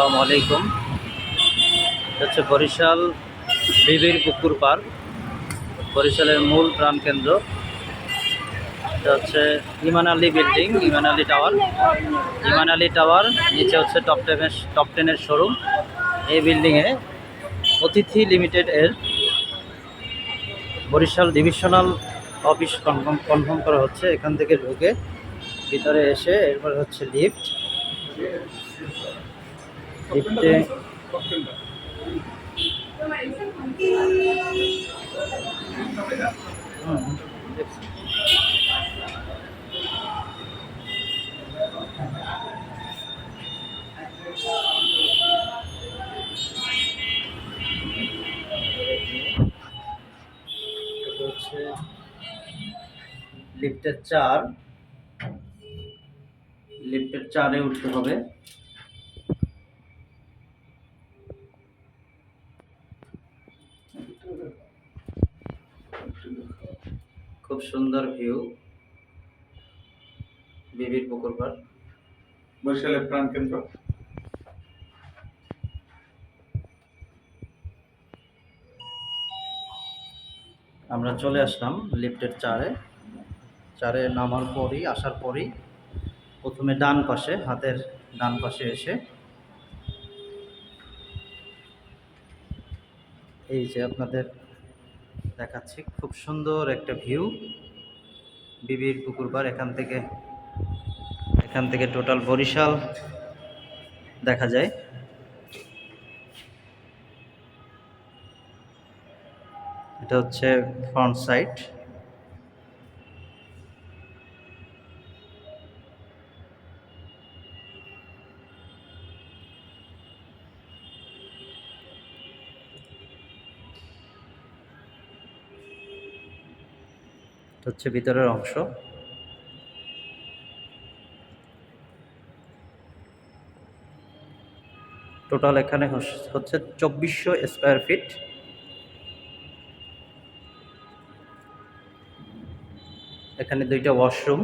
আসসালামু আলাইকুম। হচ্ছে বরিশাল বিবির পুকুর পার্ক। বরিশালের মূল প্রাণকেন্দ্র এটা হচ্ছে Iman Ali building, Iman Ali tower. Iman Ali tower নিচে হচ্ছে টপ টেনের টপ টেনের শোরুম এই বিল্ডিংয়ে অতিথি লিমিটেড এর Barishal divisional office confirm confirm করা হচ্ছে। এখান থেকে ঢুকে ভিতরে এসে এরপর হচ্ছে লিফট হচ্ছে লিফটের চার। লিফটের চারে উঠতে হবে। খুব সুন্দর ভিউ বিবির পুকুর পাড়। বরিশালের প্রাণকেন্দ্র আমরা চলে আসলাম লিফটের চারে। চারে নামার পরই আসার পরই প্রথমে ডান পাশে হাতের ডান পাশে এসে এই যে আপনাদের দেখাচ্ছি। খুব সুন্দর একটা ভিউ। বিবির পুকুর বার এখান থেকে এখান থেকে টোটাল বরিশাল দেখা যায়। এটা হচ্ছে ফ্রন্ট সাইড। এটা হচ্ছে ভিতরের অংশ। টোটাল এখানে হচ্ছে চব্বিশশো স্কোয়ার ফিট এখানে দুইটা ওয়াশরুম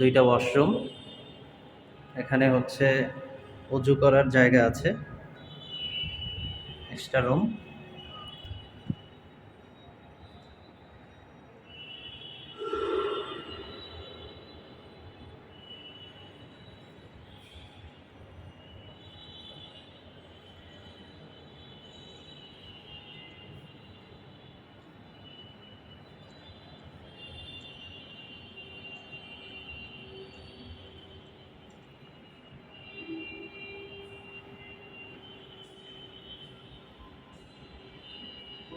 দুইটা ওয়াশরুম এখানে হচ্ছে অজু করার জায়গা আছে। Extra room